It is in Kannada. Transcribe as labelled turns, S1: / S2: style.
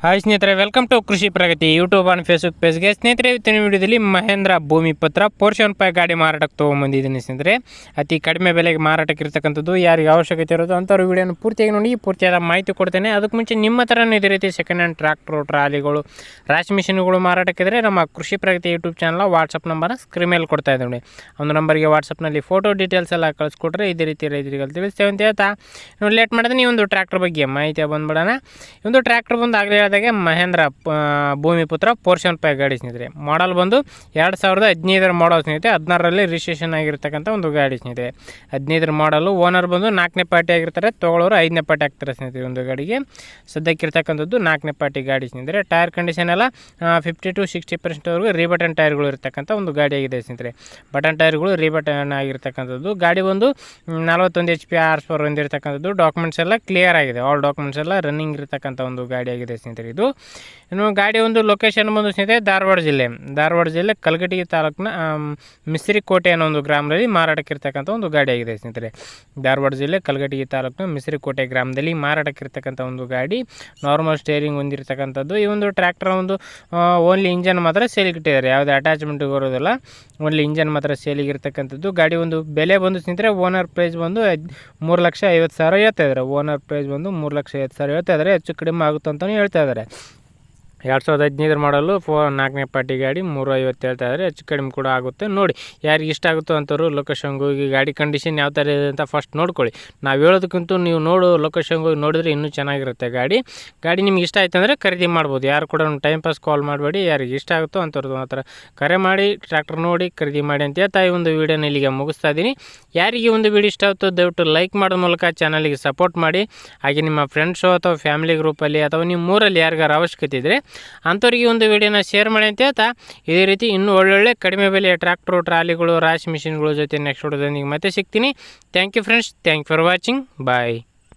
S1: ಹಾಯ್ ಸ್ನೇಹಿತರೆ welcome to Krishi Pragati YouTube and Facebook ಪೇಜ್ಗೆ ಸ್ನೇಹಿತರೆ, ಇವತ್ತಿನ ವಿಡಿಯೋದಲ್ಲಿ ಮಹೇಂದ್ರ ಭೂಮಿ ಪತ್ರ ಪೋರ್ಷನ್ ಪೈ ಗಾಡಿ ಮಾರಾಟಕ್ಕೆ ತೊಗೊಂಬಂದಿದ್ದೀನಿ ಸ್ನೇಹಿತರೆ. ಅತಿ ಕಡಿಮೆ ಬೆಲೆಗೆ ಮಾರಾಟಕ್ಕೆ ಇರ್ತಕ್ಕಂಥದ್ದು ಯಾರಿಗೆ ಅವಶ್ಯಕತೆ ಇರೋದು ಅಂಥವ್ರು ವಿಡಿಯೋನ ಪೂರ್ತಿಯಾಗಿ ನೋಡಿ, ಪೂರ್ತಿಯಾದ ಮಾಹಿತಿ ಕೊಡ್ತೇನೆ. ಅದಕ್ಕೆ ಮುಂಚೆ ನಿಮ್ಮ ಹತ್ರನೂ ಇದೇ ರೀತಿ ಸೆಕೆಂಡ್ ಹ್ಯಾಂಡ್ ಟ್ರ್ಯಾಕ್ಟ್ರು ಟ್ರಾಲಿಗಳು, ರಾಶಿ ಮಿಷಿನ್ಗಳು ಮಾರಾಟಕ್ಕಿದ್ರೆ ನಮ್ಮ Krishi Pragati YouTube channel WhatsApp number screen ಮೇಲೆ ಕೊಡ್ತಾ ಇದ್ದೀವಿ ನೋಡಿ. ಒಂದು ನಂಬರ್ಗೆ ವಾಟ್ಸಪ್ನಲ್ಲಿ ಫೋಟೋ ಡೀಟೇಲ್ಸ್ ಎಲ್ಲ ಕಳಿಸ್ಕೊಟ್ರೆ ಇದೇ ರೀತಿ ರೈತರಿಗೆ ತಿಳಿಸ್ತೇವೆ ಅಂತ ಹೇಳ್ತಾ. ನೋಡಿ ಲೇಟ್ ಮಾಡಿದ್ರೆ ಈ ಒಂದು ಟ್ರ್ಯಾಕ್ಟರ್ ಬಗ್ಗೆ ಮಾಹಿತಿ ಬಂದ್ಬಿಡೋಣ. ಒಂದು ಟ್ರ್ಯಾಕ್ಟರ್ ಬಂದು ಆಗಲೇ ಹೇಳಿದಾಗೆ ಮಹೇಂದ್ರ ಭೂಮಿಪುತ್ರ ಭೂಮಿಪುತ್ರ ಪೋರ್ಷನ್ ಪೈ ಗಾಡಿ ಸ್ನೇಹಿತರೆ. ಮಾಡಲ್ ಬಂದು ಎರಡು ಸಾವಿರದ ಹದಿನೈದರ ಮಾಡಲ್ ಸ್ನೇಹಿತರೆ. ಹದಿನಾರರಲ್ಲಿ ರಿಜಿಸ್ಟ್ರೇಷನ್ ಆಗಿರ್ತಕ್ಕಂಥ ಒಂದು ಗಾಡಿ ಸ್ನೇಹಿತರೆ. ಹದಿನೈದರ ಮಾಡಲು ಓನರ್ ಬಂದು ನಾಲ್ಕನೇ ಪಾರ್ಟಿ ಆಗಿರ್ತಾರೆ. ತೊಗೊಳೋರು ಐದನೇ ಪಾರ್ಟಿ ಆಗ್ತಾರೆ ಸ್ನೇಹಿತರೆ ಒಂದು ಗಾಡಿಗೆ. ಸದ್ಯಕ್ಕಿರ್ತಕ್ಕಂಥದ್ದು ನಾಲ್ಕನೇ ಪಾರ್ಟಿ ಗಾಡಿ ಸ್ನೇಹಿತರೆ. ಟೈರ್ ಕಂಡೀಷನ್ ಎಲ್ಲ ಫಿಫ್ಟಿ ಟು ಸಿಕ್ಸ್ಟಿ ಪರ್ಸೆಂಟ್ವರೆಗೂ ರೀಬಟನ್ ಟೈರ್ಗಳು ಇರ್ತಕ್ಕಂಥ ಒಂದು ಗಾಡಿ ಆಗಿದೆ ಸ್ನೇಹಿತರೆ. ಬಟನ್ ಟೈರ್ಗಳು ರೀಬಟನ್ ಆಗಿರ್ತಕ್ಕಂಥದ್ದು. ಗಾಡಿ ಬಂದು ನಲವತ್ತೊಂದು ಎಚ್ ಪಿ ಆರ್ಸ್ ಪರ್ ಹೊಂದಿರತಕ್ಕಂಥದ್ದು. ಡಾಕ್ಯುಮೆಂಟ್ಸ್ ಎಲ್ಲ ಕ್ಲಿಯರ್ ಆಗಿದೆ. ಆಲ್ ಡಾಕ್ಯುಮೆಂಟ್ಸ್ ಎಲ್ಲ ರನ್ನಿಂಗ್ ಇರತಕ್ಕಂಥ ಒಂದು ಗಾಡಿ ಆಗಿದೆ ಸ್ನೇಹಿತರೆ. ಇದು ಇನ್ನು ಗಾಡಿ ಒಂದು ಲೊಕೇಶನ್ ಬಂದು ಸ್ನೇಹಿತರೆ, ಧಾರವಾಡ ಜಿಲ್ಲೆ. ಧಾರವಾಡ ಜಿಲ್ಲೆ ಕಲಗಟಿ ತಾಲೂಕಿನ ಮಿಸ್ರಿ ಮಿಸ್ರಿಕೋಟೆ ಅನ್ನೋ ಒಂದು ಗ್ರಾಮದಲ್ಲಿ ಮಾರಾಟಕ್ಕಿರ್ತಕ್ಕಂಥ ಒಂದು ಗಾಡಿ ಆಗಿದೆ ಸ್ನೇಹಿತರೆ. ಧಾರವಾಡ ಜಿಲ್ಲೆ ಕಲಗಟಿ ತಾಲೂಕಿನ ಮಿಸ್ರಿಕೋಟೆ ಗ್ರಾಮದಲ್ಲಿ ಮಾರಾಟಕ್ಕಿರ್ತಕ್ಕಂಥ ಒಂದು ಗಾಡಿ ನಾರ್ಮಲ್ ಸ್ಟೇರಿಂಗ್ ಹೊಂದಿರತಕ್ಕಂಥದ್ದು. ಈ ಒಂದು ಟ್ರ್ಯಾಕ್ಟರ್ ಒಂದು ಓನ್ಲಿ ಇಂಜನ್ ಮಾತ್ರ ಸೇಲಿಗೆ ಇಟ್ಟಿದ್ದಾರೆ. ಯಾವುದೇ ಅಟ್ಯಾಚ್ಮೆಂಟ್ ಬರೋದಿಲ್ಲ. ಓನ್ಲಿ ಇಂಜನ್ ಮಾತ್ರ ಸೇಲಿಗೆ ಇರ್ತಕ್ಕಂಥದ್ದು. ಗಾಡಿ ಒಂದು ಬೆಲೆ ಬಂದು ಸ್ನೇಹಿತರೆ ಓನರ್ ಪ್ರೈಸ್ ಬಂದು ಮೂರು ಲಕ್ಷ ಐವತ್ತು ಸಾವಿರ ಹೇಳ್ತಾ ಇದ್ದಾರೆ. ಓನರ್ ಪ್ರೈಸ್ ಬಂದು ಮೂರು ಲಕ್ಷ ಐವತ್ತು ಸಾವಿರ ಹೇಳ್ತಾ ಇದ್ದಾರೆ. ಹೆಚ್ಚು ಕಡಿಮೆ ಆಗುತ್ತೆ ಅಂತಲೂ ಹೇಳ್ತಾ लग रहा है। ಎರಡು ಸಾವಿರದ ಹದಿನೈದರ ಮಾಡಲು ಫೋ ನಾಲ್ಕನೇ ಪಾರ್ಟಿ ಗಾಡಿ ಮೂರು ಐವತ್ತು ಹೇಳ್ತಾ ಇದ್ದಾರೆ. ಹೆಚ್ಚು ಕಡಿಮೆ ಕೂಡ ಆಗುತ್ತೆ. ನೋಡಿ, ಯಾರಿಗೆ ಇಷ್ಟ ಆಗುತ್ತೋ ಅಂಥವ್ರು ಲೊಕೇಶನ್ಗೆ ಹೋಗಿ ಗಾಡಿ ಕಂಡೀಷನ್ ಯಾವ ಥರ ಇದೆ ಅಂತ ಫಸ್ಟ್ ನೋಡ್ಕೊಳ್ಳಿ. ನಾವು ಹೇಳೋದಕ್ಕಿಂತ ನೀವು ನೋಡು ಲೊಕೇಶನ್ಗೆ ಹೋಗಿ ನೋಡಿದ್ರೆ ಇನ್ನೂ ಚೆನ್ನಾಗಿರುತ್ತೆ ಗಾಡಿ. ಗಾಡಿ ನಿಮ್ಗೆ ಇಷ್ಟ ಆಯ್ತು ಅಂದರೆ ಖರೀದಿ ಮಾಡ್ಬೋದು. ಯಾರು ಕೂಡ ಟೈಮ್ ಪಾಸ್ ಕಾಲ್ ಮಾಡಬೇಡಿ. ಯಾರಿಗೆ ಇಷ್ಟ ಆಗುತ್ತೋ ಅಂಥವ್ರದ್ದು ಮಾತ್ರ ಕರೆ ಮಾಡಿ ಟ್ರ್ಯಾಕ್ಟರ್ ನೋಡಿ, ಖರೀದಿ ಮಾಡಿ ಅಂತ ಹೇಳ್ತಾ ಈ ಒಂದು ವೀಡಿಯೋನ ಇಲ್ಲಿಗೆ ಮುಗಿಸ್ತಾ ಇದ್ದೀನಿ. ಯಾರಿಗೆ ಒಂದು ವೀಡಿಯೋ ಇಷ್ಟ ಆಗುತ್ತೋ ದಯವಿಟ್ಟು ಲೈಕ್ ಮಾಡೋ ಮೂಲಕ ಚಾನಲಿಗೆ ಸಪೋರ್ಟ್ ಮಾಡಿ. ಹಾಗೆ ನಿಮ್ಮ ಫ್ರೆಂಡ್ಸು ಅಥವಾ ಫ್ಯಾಮಿಲಿ ಗ್ರೂಪಲ್ಲಿ ಅಥವಾ ನಿಮ್ಮ ಊರಲ್ಲಿ ಯಾರಿಗಾರು ಅವಶ್ಯಕತೆ ಇದ್ದರೆ ಅಂಥವ್ರಿಗೆ ಒಂದು ವಿಡಿಯೋನ ಶೇರ್ ಮಾಡಿ ಅಂತ ಹೇಳ್ತಾ, ಇದೇ ರೀತಿ ಇನ್ನೂ ಒಳ್ಳೊಳ್ಳೆ ಕಡಿಮೆ ಬೆಲೆಯ ಟ್ರ್ಯಾಕ್ಟ್ರು ಟ್ರಾಲಿಗಳು ರಾಶಿ ಮಿಷಿನ್ಗಳ ಜೊತೆ ನೆಕ್ಸ್ಟ್ ವಿಡಿಯೋದೊಂದಿಗೆ ಮತ್ತೆ ಸಿಗ್ತೀನಿ. Thank you friends thank for watching bye